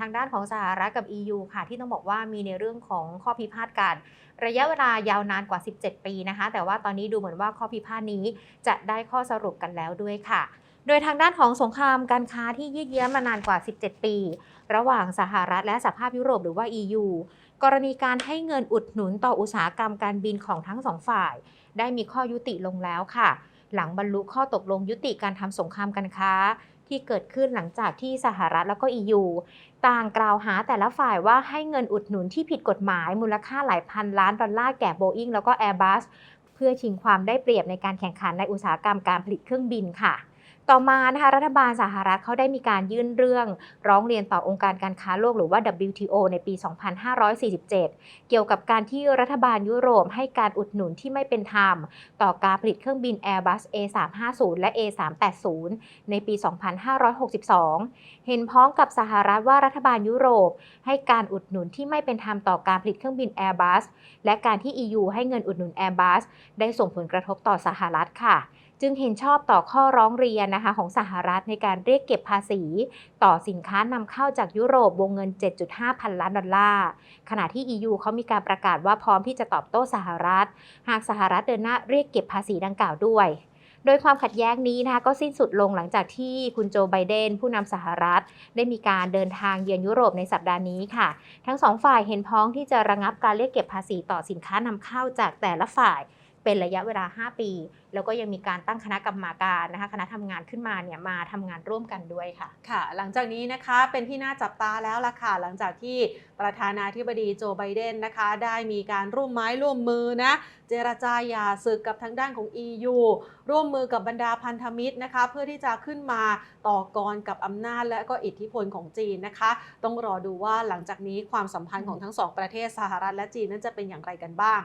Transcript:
ทางด้านของสหรัฐกับ EU ค่ะที่ต้องบอกว่ามีในเรื่องของข้อพิพาทกันระยะเวลายาวนานกว่า 17 ปีนะคะ แต่ว่าตอนนี้ดูเหมือนว่าข้อพิพาทนี้จะได้ข้อสรุปกันแล้วด้วยค่ะ โดยทางด้านของสงครามการค้าที่ยืดเยื้อมานานกว่า 17 ปี ระหว่างสหรัฐและสหภาพยุโรปหรือว่า EU กรณีการให้เงินอุดหนุนต่ออุตสาหกรรมการบินของทั้งสองฝ่าย ได้มีข้อยุติลงแล้วค่ะ หลังบรรลุข้อตกลงยุติการทำสงครามการค้า ที่เกิดขึ้นหลังจากที่สหรัฐแล้วก็ EU ต่างกล่าวหาแต่ละฝ่ายว่าให้เงินอุดหนุนที่ผิดกฎหมายมูลค่าหลายพันล้านดอลลาร์แก่ Boeing แล้วก็ Airbus เพื่อชิงความได้เปรียบในการแข่งขันในอุตสาหกรรมการผลิตเครื่องบินค่ะ ต่อมานะคะรัฐบาลสหรัฐเขาได้มีการยื่นเรื่อง ร้องเรียนต่อองค์การการค้าโลกหรือว่า WTO ในปี 2547 เกี่ยวกับการที่รัฐบาลยุโรปให้การอุดหนุนที่ไม่เป็นธรรม ต่อการผลิตเครื่องบิน Airbus A350 และ A380 ในปี 2562 เห็นพ้องกับสหรัฐว่ารัฐบาลยุโรป ให้การอุดหนุนที่ไม่เป็นธรรมต่อการผลิตเครื่องบิน Airbus และการที่ EU ให้เงินอุดหนุน Airbus ได้ส่งผลกระทบต่อสหรัฐค่ะ จึงเห็นชอบต่อข้อร้องเรียนนะคะของสหรัฐในการเรียกเก็บภาษีต่อสินค้านำเข้าจากยุโรปวงเงิน 7.5 พันล้านดอลลาร์ขณะที่ EU เขามีการประกาศว่าพร้อมที่จะตอบโต้สหรัฐ หากสหรัฐเดินหน้าเรียกเก็บภาษีดังกล่าวด้วยโดยความขัดแย้งนี้นะคะก็สิ้นสุดลงหลังจากที่คุณโจไบเดน ผู้นำสหรัฐ ได้มีการเดินทางเยือนยุโรปในสัปดาห์นี้ค่ะ ทั้งสองฝ่ายเห็นพ้องที่จะระงับการเรียกเก็บภาษีต่อสินค้านำเข้าจากแต่ละฝ่าย เป็นระยะเวลา 5 ปี แล้วก็ยังมีการตั้งคณะกรรมาการนะคะคณะทำงานขึ้นมาเนี่ยมาทำงานร่วมกันด้วยค่ะค่ะ หลังจากนี้นะคะเป็นที่น่าจับตาแล้วล่ะค่ะ หลังจากที่ประธานาธิบดีโจไบเดนนะคะ ได้มีการร่วมไม้ร่วมมือนะเจรจาหย่าศึกกับทางด้านของ EU ร่วมมือกับบรรดาพันธมิตรนะคะ เพื่อที่จะขึ้นมาต่อกรกับอำนาจและก็อิทธิพลของจีนนะคะ ต้องรอดูว่าหลังจากนี้ความสัมพันธ์ของทั้งสองประเทศสหรัฐและจีนนั้นจะเป็นอย่างไรกันบ้าง